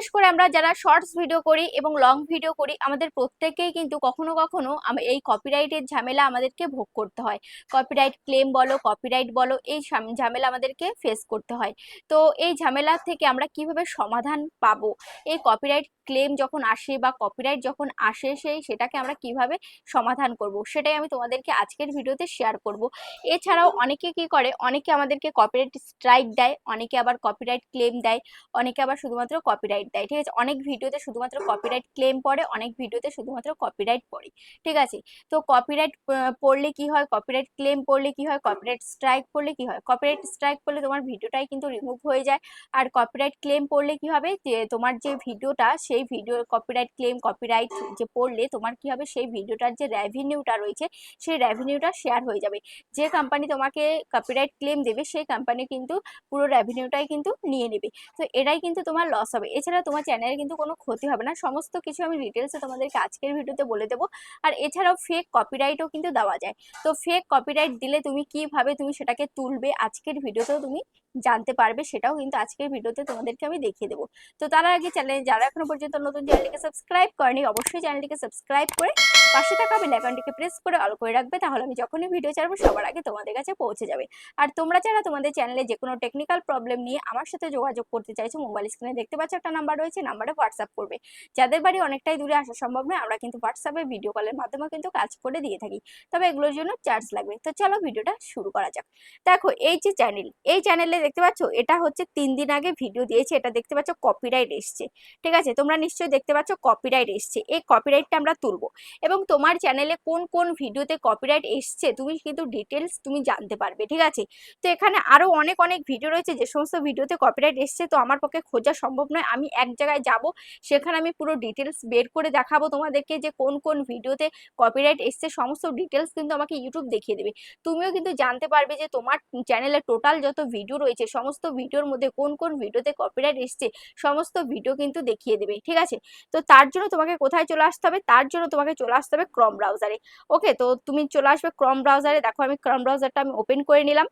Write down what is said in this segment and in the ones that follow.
বিশেষ করে আমরা যারা শর্টস ভিডিও করি এবং লং ভিডিও করি, আমাদের প্রত্যেকেই কিন্তু কখনো কখনো এই কপিরাইটের ঝামেলা আমাদেরকে ভোগ করতে হয়। কপিরাইট ক্লেম বলো কপিরাইট বলো, এই ঝামেলা আমাদেরকে ফেস করতে হয়। তো এই ঝামেলা থেকে আমরা কীভাবে সমাধান পাবো? এই কপিরাইট ক্লেম যখন আসে বা কপিরাইট যখন আসে সেই সেটাকে আমরা কীভাবে সমাধান করব, সেটাই আমি তোমাদেরকে আজকের ভিডিওতে শেয়ার করব। এছাড়াও অনেকে কি করে, অনেকে আমাদেরকে কপিরাইট স্ট্রাইক দেয়, অনেকে আবার কপিরাইট ক্লেম দেয়, অনেকে আবার শুধুমাত্র কপিরাইট দেয়, ঠিক আছে? অনেক ভিডিওতে শুধুমাত্র কপিরাইট ক্লেম পড়ে, অনেক ভিডিওতে শুধুমাত্র কপিরাইট পড়ে, ঠিক আছে? তো কপিরাইট পড়লে কি হয়? কপিরাইট ক্লেম পড়লে কি হয়? কপিরাইট স্ট্রাইক পড়লে কি হয়? কপিরাইট স্ট্রাইক পড়লে তোমার ভিডিওটাই কিন্তু রিমুভ হয়ে যায়, আর কপিরাইট ক্লেম পড়লে কি হবে? যে তোমার যে ভিডিওটা সেই ভিডিও কপিরাইট ক্লেম কপিরাইট যে পড়লে তোমার কি হবে? সেই ভিডিওটার যে রেভিনিউটা রয়েছে, সেই রেভিনিউটা শেয়ার হয়ে যাবে। যে কোম্পানি তোমাকে কপিরাইট ক্লেম দেবে, সেই কোম্পানি কিন্তু পুরো রেভিনিউটাই কিন্তু নিয়ে নেবে। তো এটাই কিন্তু তোমার লস হবে। এছাড়া তোমার চ্যানেলে কিন্তু কোনো ক্ষতি হবে না। সমস্ত কিছু আমি ডিটেলসে তোমাদেরকে আজকের ভিডিওতে বলে দেবো। আর এছাড়াও ফেক কপিরাইটও কিন্তু দেওয়া যায়। তো ফেক কপিরাইট দিলে তুমি কীভাবে তুমি সেটাকে তুলবে? আজকের ভিডিওতেও তুমি জানতে পারবে, সেটাও কিন্তু আজকের ভিডিওতে তোমাদেরকে আমি দেখিয়ে দেবো। তো তার আগে চ্যানেলে যারা এখনও পর্যন্ত নতুন চ্যানেলটিকে সাবস্ক্রাইব করেনি, অবশ্যই চ্যানেলটিকে সাবস্ক্রাইব করে পাশে থাকা বেল আইকনটিকে প্রেস করে অল করে রাখবে, তাহলে আমি যখনই ভিডিও ছাড়বো, সবার আগে তোমাদের কাছে পৌঁছে যাবে। আর তোমরা যারা তোমাদের চ্যানেলে যে কোনো টেকনিক্যাল প্রবলেম নিয়ে আমার সাথে যোগাযোগ করতে চাইছো মোবাইল স্ক্রিনে দেখতে পাচ্ছ একটা নাম্বার রয়েছে নাম্বারে হোয়াটসঅ্যাপ করবে। যাদের বাড়ি অনেকটাই দূরে আসা সম্ভব নয়, আমরা কিন্তু হোয়াটসঅ্যাপে ভিডিও কলের মাধ্যমে কিন্তু কাজ করে দিয়ে থাকি। তবে এগুলোর জন্য চার্জ লাগবে। তো চলো ভিডিওটা শুরু করা যাক। দেখো, এই যে চ্যানেল এই চ্যানেলে দেখতে পাচ্ছ, এটা হচ্ছে তিন দিন আগে ভিডিও দিয়েছে, এটা দেখতে পাচ্ছ কপিরাইট এসছে। ঠিক আছে? তোমরা নিশ্চয়ই দেখতে পাচ্ছ কপিরাইট এসছে। এই কপিরাইটটা আমরা তুলবো। এবং তোমার চ্যানেলে কোন কোন ভিডিওতে কপিরাইট এসছে, তুমি কিন্তু ডিটেলস তুমি জানতে পারবে। ঠিক আছে? তো এখানে আরও অনেক অনেক ভিডিও রয়েছে, যে সমস্ত ভিডিওতে কপিরাইট এসছে, তো আমার পক্ষে খোঁজা সম্ভব নয়। আমি এক জায়গায় যাব, সেখানে আমি পুরো ডিটেলস বের করে দেখাবো তোমাদেরকে যে কোন কোন ভিডিওতে কপিরাইট এসছে, সমস্ত ডিটেলস কিন্তু আমাকে ইউটিউব দেখিয়ে দেবে। তুমিও কিন্তু জানতে পারবে যে তোমার চ্যানেলে টোটাল যত ভিডিও রয়েছে সমস্ত ভিডিওর মধ্যে কোন কোন ভিডিওতে কপিরাইট এসছে, সমস্ত ভিডিও কিন্তু দেখিয়ে দেবে, ঠিক আছে? তো তার জন্য তোমাকে কোথায় চলে আসতে হবে? তার জন্য তোমাকে চলে আসতে হবে ক্রম ব্রাউজারে ওকে তো তুমি চলে আসবে ক্রম ব্রাউজারে দেখো আমি ক্রম ব্রাউজারটা আমি ওপেন করে নিলাম।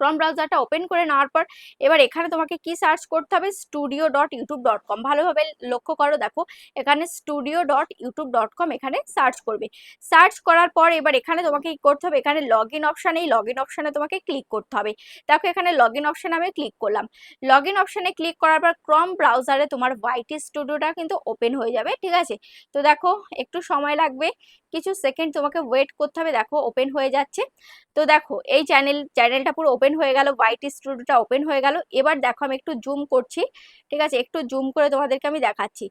ক্রম ব্রাউজারটা ওপেন করে নেওয়ার পর এবার এখানে তোমাকে কি সার্চ করতে হবে? Studio dot YouTube dot com ভালোভাবে লক্ষ্য করো, দেখো, এখানে studio dot YouTube dot com এখানে সার্চ করবে। সার্চ করার পর এবার এখানে তোমাকে কি করতে হবে? এখানে লগ ইন অপশানে এই লগ ইন অপশানে তোমাকে ক্লিক করতে হবে। দেখো, এখানে লগ ইন অপশানে আমি ক্লিক করলাম। লগ ইন অপশানে ক্লিক করার পর ক্রম ব্রাউজারে তোমার ওয়াইটি স্টুডিওটা কিন্তু ওপেন হয়ে যাবে, ঠিক আছে? তো দেখো, একটু সময় লাগবে। কিছু সেকেন্ড তোমাকে ওয়েট করতে হবে। দেখো ওপেন হয়ে যাচ্ছে। তো দেখো, এই চ্যানেল চ্যানেলটা পুরো ওপেন হয়ে গেল হোয়াইট স্টুডিওটা ওপেন হয়ে গেল। এবার দেখো, আমি একটু জুম করছি। ঠিক আছে, একটু জুম করে তোমাদেরকে আমি দেখাচ্ছি।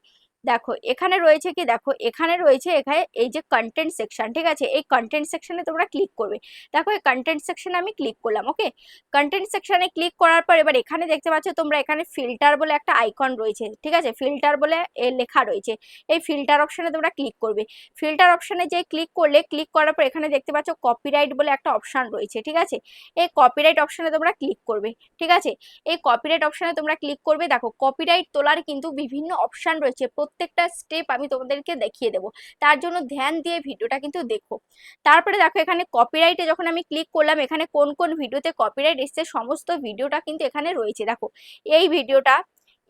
দেখো, এখানে রয়েছে কি? দেখো, এখানে রয়েছে এখানে এই যে কন্টেন্ট সেকশন ঠিক আছে? এই কন্টেন্ট সেকশনে তোমরা ক্লিক করবে। দেখো, এই কন্টেন্ট সেকশনে আমি ক্লিক করলাম ওকে কন্টেন্ট সেকশনে ক্লিক করার পর এবার এখানে দেখতে পাচ্ছ তোমরা এখানে ফিল্টার বলে একটা আইকন রয়েছে, ঠিক আছে? ফিল্টার বলে লেখা রয়েছে। এই ফিল্টার অপশনে তোমরা ক্লিক করবে। ফিল্টার অপশনে যে ক্লিক করলে ক্লিক করার পর এখানে দেখতে পাচ্ছ কপিরাইট বলে একটা অপশন রয়েছে, ঠিক আছে? এই কপিরাইট অপশনে তোমরা ক্লিক করবে, ঠিক আছে? এই কপিরাইট অপশনে তোমরা ক্লিক করবে। দেখো কপিরাইট তোলার কিন্তু বিভিন্ন অপশন রয়েছে। প্রত্যেকটা স্টেপ আমি তোমাদেরকে দেখিয়ে দেবো। তার জন্য ধ্যান দিয়ে ভিডিওটা কিন্তু দেখো। তারপরে দেখো এখানে কপিরাইটে যখন আমি ক্লিক করলাম, এখানে কোন কোন ভিডিওতে কপিরাইট এসছে, সমস্ত ভিডিওটা কিন্তু এখানে রয়েছে। দেখো, এই ভিডিওটা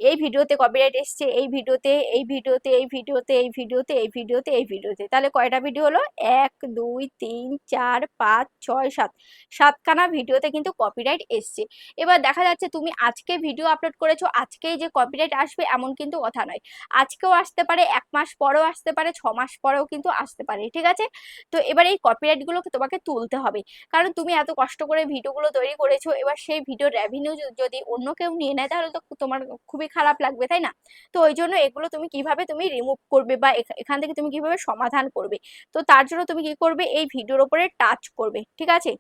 এই ভিডিওতে কপিরাইট এসছে, এই ভিডিওতে এই ভিডিওতে এই ভিডিওতে এই ভিডিওতে এই ভিডিওতে এই ভিডিওতে। তাহলে কয়টা ভিডিও হলো? এক, দুই, তিন, চার, পাঁচ, ছয়, সাত। সাতখানা ভিডিওতে কিন্তু কপিরাইট এসছে। এবার দেখা যাচ্ছে তুমি আজকে ভিডিও আপলোড করেছ, আজকেই যে কপিরাইট আসবে এমন কিন্তু কথা নয়। আজকেও আসতে পারে, এক মাস পরেও আসতে পারে, ছ মাস পরেও কিন্তু আসতে পারে, ঠিক আছে? তো এবার এই কপিরাইটগুলোকে তোমাকে তুলতে হবে। কারণ তুমি এত কষ্ট করে ভিডিওগুলো তৈরি করেছ, এবার সেই ভিডিওর রেভিনিউ যদি অন্য কেউ নিয়ে নেয়, তাহলে তো তোমার খুবই খারাপ লাগবে, তাই না? তো ওই জন্য এগুলো তুমি কীভাবে তুমি রিমুভ করবে বা এখান থেকে তুমি কীভাবে সমাধান করবে? তো তার জন্য তুমি কি করবে? এই ভিডিওর উপরে টাচ করবে, ঠিক আছে?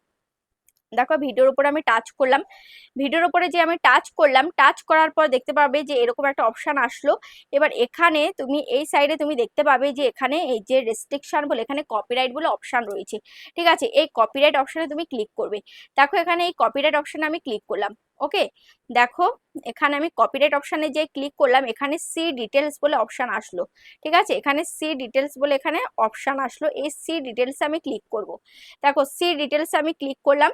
দেখো ভিডিওর উপরে আমি টাচ করলাম। ভিডিওর উপরে যে আমি টাচ করলাম টাচ করার পর দেখতে পাবে যে এরকম একটা অপশান আসলো। এবার এখানে তুমি এই সাইডে তুমি দেখতে পাবে যে এখানে এই যে রেস্ট্রিকশন বলে, এখানে কপিরাইট বলে অপশান রয়েছে, ঠিক আছে? এই কপিরাইট অপশানে তুমি ক্লিক করবে। দেখো এখানে এই কপিরাইট অপশানে আমি ক্লিক করলাম। ওকে? দেখো, এখানে আমি কপিরাইট অপশানে যে ক্লিক করলাম, এখানে সি ডিটেলস বলে অপশান আসলো, ঠিক আছে? এখানে সি ডিটেলস বলে এখানে অপশান আসলো, এই সি ডিটেলসে আমি ক্লিক করব। দেখো সি ডিটেলসে আমি ক্লিক করলাম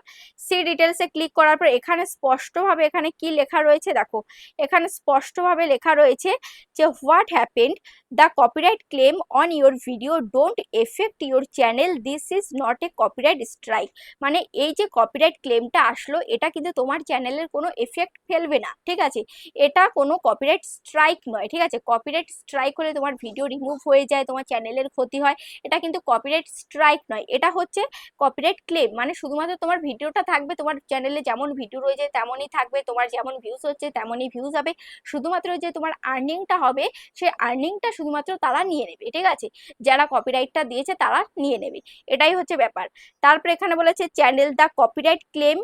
সি ডিটেলসে ক্লিক করার পর এখানে স্পষ্টভাবে এখানে কি লেখা রয়েছে? দেখো, এখানে স্পষ্টভাবে লেখা রয়েছে যে what happened the copyright claim on your video don't affect your channel this is not a copyright strike মানে এই যে কপিরাইট ক্লেমটা আসলো, এটা কিন্তু তোমার চ্যানেলের কোনো এফেক্ট ফেলবে না, ঠিক আছে? এটা কোনো কপিরাইট স্ট্রাইক নয়, ঠিক আছে? কপিরাইট স্ট্রাইক হলে তোমার ভিডিও রিমুভ হয়ে যায়, তোমার চ্যানেলের ক্ষতি হয়। এটা কিন্তু কপিরাইট স্ট্রাইক নয়, এটা হচ্ছে কপিরাইট ক্লেম মানে শুধুমাত্র তোমার ভিডিওটা থাকবে, তোমার চ্যানেলে যেমন ভিডিও রয়েছে, তেমনই থাকবে, তোমার যেমন ভিউজ হচ্ছে, তেমনই ভিউজ হবে। শুধুমাত্র যে তোমার আর্নিংটা হবে সেই আর্নিংটা শুধুমাত্র তারা নিয়ে নেবে, ঠিক আছে? যারা কপিরাইটটা দিয়েছে, তারা নিয়ে নেবে, এটাই হচ্ছে ব্যাপার। তারপরে এখানে বলেছে channel the copyright claim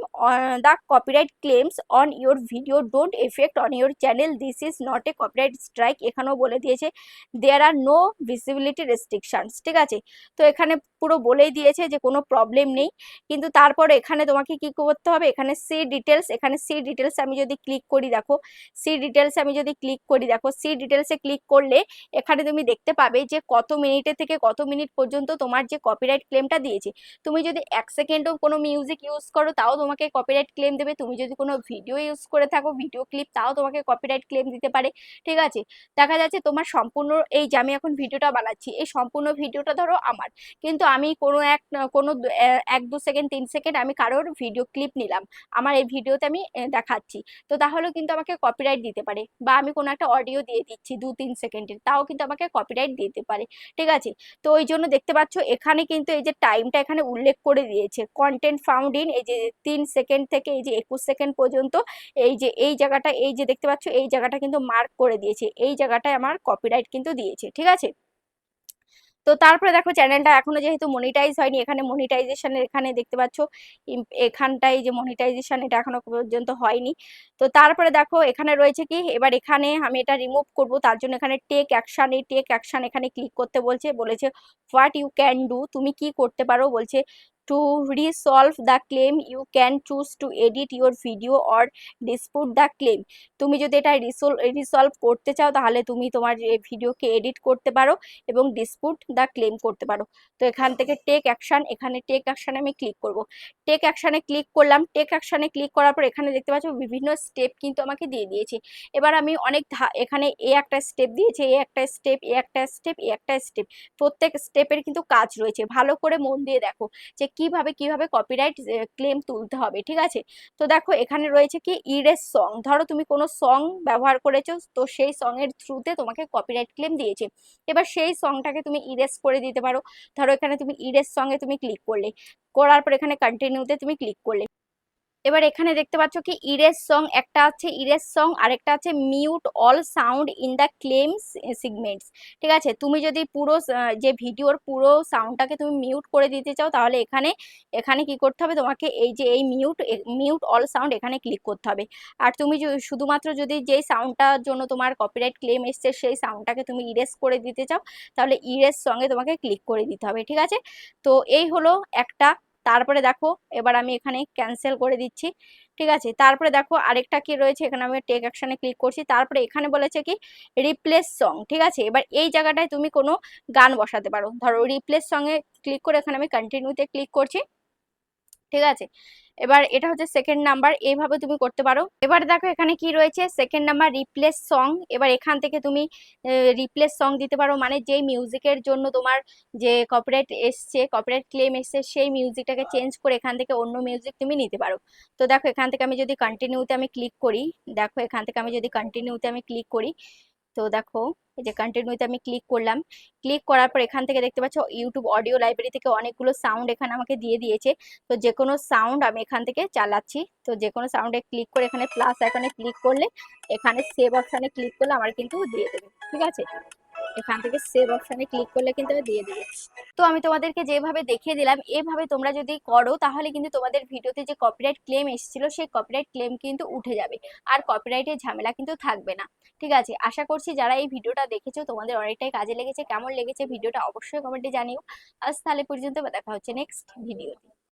the copyright claims on your video don't effect on your channel this is not a copyright strike এখানেও বলে দিয়েছে there are no visibility restrictions ঠিক আছে? তো এখানে পুরো বলেই দিয়েছে যে কোনো প্রবলেম নেই। কিন্তু তারপর এখানে তোমাকে কি করতে হবে? এখানে সি ডিটেলস এখানে সি ডিটেলস আমি যদি ক্লিক করি, দেখো সি ডিটেলস আমি যদি ক্লিক করি, দেখো সি ডিটেলসে ক্লিক করলে এখানে তুমি দেখতে পাবে যে কত মিনিটে থেকে কত মিনিট পর্যন্ত তোমার যে কপিরাইট ক্লেমটা দিয়েছে। তুমি যদি এক সেকেন্ডও কোনো মিউজিক ইউজ করো, তাও তোমাকে কপিরাইট ক্লেম দেবে। তুমি যদি কোনো ভিডিও ইউজ করে থাকো ভিডিও ক্লিপ তাও তোমাকে কপিরাইট ক্লেম দিতে পারে, ঠিক আছে? দেখা যাচ্ছে তোমার সম্পূর্ণ এই যে আমি এখন ভিডিওটা বানাচ্ছি, এই সম্পূর্ণ ভিডিওটা ধরো আমার। কিন্তু আমি কোনো এক কোনো এক, দু সেকেন্ড তিন সেকেন্ড আমি কারোর ভিডিও ক্লিপ নিলাম। আমার এই ভিডিওতে আমি দেখাচ্ছি। তো তাহলেও কিন্তু আমাকে কপিরাইট দিতে পারে বা আমি কোনো একটা অডিও দিয়ে দিচ্ছি দু, তিন সেকেন্ডের তাও কিন্তু আমাকে কপিরাইট দিতে পারে, ঠিক আছে? তো ওই জন্য দেখতে পাচ্ছ এখানে কিন্তু এই যে টাইমটা এখানে উল্লেখ করে দিয়েছে। কন্টেন্ট ফাউন্ড ইন এই যে তিন সেকেন্ড থেকে এই যে একুশ সেকেন্ড পর্যন্ত এই যে, এই জায়গাটা, এই যে দেখতে পাচ্ছ, এই জায়গাটা কিন্তু মার্ক করে দিয়েছে। এই জায়গাটায় আমার কপিরাইট কিন্তু দিয়েছে, ঠিক আছে? তো তারপরে দেখো চ্যানেলটা এখনও যেহেতু মনিটাইজ হয়নি, এখানে মনিটাইজেশনের এখানে দেখতে পাচ্ছ এখানটাই যে মনিটাইজেশন এটা এখনও পর্যন্ত হয়নি। তো তারপরে দেখো এখানে রয়েছে কি, এবার এখানে আমি এটা রিমুভ করব, তার জন্য এখানে টেক অ্যাকশন এই টেক অ্যাকশন এখানে ক্লিক করতে বলছে, বলেছে হোয়াট ইউ ক্যান ডু তুমি কি করতে পারো? বলছে to resolve the claim, you can choose to edit your video or dispute the claim. তুমি যদি এটা রিসলভ করতে চাও, তাহলে তুমি তোমার ভিডিওকে এডিট করতে পারো এবং ডিসপুট দ্য ক্লেম করতে পারো। তো এখান থেকে টেক অ্যাকশন এখানে টেক অ্যাকশানে আমি ক্লিক করব। টেক অ্যাকশানে ক্লিক করলাম টেক অ্যাকশানে ক্লিক করার পর এখানে দেখতে পাচ্ছ বিভিন্ন স্টেপ কিন্তু আমাকে দিয়ে দিয়েছে। এবার আমি অনেক এখানে এ একটা স্টেপ দিয়েছে, এ একটা স্টেপ এ একটা স্টেপ এ একটা স্টেপ প্রত্যেক স্টেপের কিন্তু কাজ রয়েছে। ভালো করে মন দিয়ে দেখো যে কীভাবে কীভাবে কপিরাইট ক্লেম তুলতে হবে, ঠিক আছে? তো দেখো, এখানে রয়েছে কি ইরেস সং ধরো, তুমি কোনো সং ব্যবহার করেছ, তো সেই সং এর থ্রুতে তোমাকে কপিরাইট ক্লেম দিয়েছে। এবার সেই সংটাকে তুমি ইরেস করে দিতে পারো। ধরো, এখানে তুমি ইরেস সঙ্গে তুমি ক্লিক করলে। করার পর এখানে কন্টিনিউতে তুমি ক্লিক করলে। এবার এখানে দেখতে পাচ্ছ কি ইরেস সং, একটা আছে ইরেস সং, আরেকটা আছে mute all sound in the claims segments. ঠিক আছে? তুমি যদি পুরো যে ভিডিওর পুরো সাউন্ডটাকে তুমি মিউট করে দিতে চাও, তাহলে এখানে এখানে কি করতে হবে? তোমাকে এই যে, এই মিউট মিউট অল সাউন্ড এখানে ক্লিক করতে হবে। আর তুমি শুধুমাত্র যদি যেই সাউন্ডটার জন্য তোমার কপিরাইট ক্লেম এসছে, সেই সাউন্ডটাকে তুমি ইরেস করে দিতে চাও, তাহলে ইরেস সঙ্গে তোমাকে ক্লিক করে দিতে হবে। ঠিক আছে? তো এই হলো একটা তারপরে দেখো, এবার আমি এখানে ক্যান্সেল করে দিচ্ছি, ঠিক আছে? তারপরে দেখো আরেকটা কি রয়েছে, এখানে আমি টেক অ্যাকশনে ক্লিক করছি, তারপরে এখানে বলেছে কি রিপ্লেস সং ঠিক আছে? এবার এই জায়গাটায় তুমি কোনো গান বসাতে পারো। ধরো রিপ্লেস সঙ্গে ক্লিক করে এখানে আমি কন্টিনিউতে ক্লিক করছি, ঠিক আছে? এবার এটা হচ্ছে সেকেন্ড নাম্বার এইভাবে তুমি করতে পারো। এবার দেখো এখানে কি রয়েছে? সেকেন্ড নাম্বার রিপ্লেস সং এবার এখান থেকে তুমি রিপ্লেস সং দিতে পারো। মানে যেই মিউজিকের জন্য তোমার যে কপিরাইট এসছে কপিরাইট ক্লেম এসছে, সেই মিউজিকটাকে চেঞ্জ করে এখান থেকে অন্য মিউজিক তুমি নিতে পারো। তো দেখো এখান থেকে আমি যদি কন্টিনিউতে আমি ক্লিক করি, দেখো এখান থেকে আমি যদি কন্টিনিউতে আমি ক্লিক করি, তো দেখো এই যে কন্টিনিউতে আমি ক্লিক করলাম। ক্লিক করার পর এখান থেকে দেখতে পাচ্ছ ইউটিউব অডিও লাইব্রেরি থেকে অনেকগুলো সাউন্ড এখানে আমাকে দিয়ে দিয়েছে। তো যে কোনো সাউন্ড আমি এখান থেকে চালাচ্ছি। তো যে কোনো সাউন্ডে ক্লিক করে এখানে প্লাস এখানে ক্লিক করলে এখানে সেভ অপশানে ক্লিক করলে আমার কিন্তু দিয়ে দেবে। ঠিক আছে? এখান থেকে সেভ অপশানে ক্লিক করলে কিন্তু দিয়ে দেবে। তো আমি তোমাদেরকে যেভাবে দেখিয়ে দিলাম, এভাবে তোমরা যদি করো, তাহলে কিন্তু তোমাদের ভিডিওতে যে কপিরাইট ক্লেম এসেছিল, সেই কপিরাইট ক্লেম কিন্তু উঠে যাবে। আর কপিরাইটের ঝামেলা কিন্তু থাকবে না। ঠিক আছে? আশা করছি যারা এই ভিডিওটা দেখেছ, তোমাদের অনেকটাই কাজে লেগেছে। কেমন লেগেছে ভিডিওটা অবশ্যই কমেন্টে জানিও। আজ তাহলে পর্যন্ত, দেখা হচ্ছে নেক্সট ভিডিওতে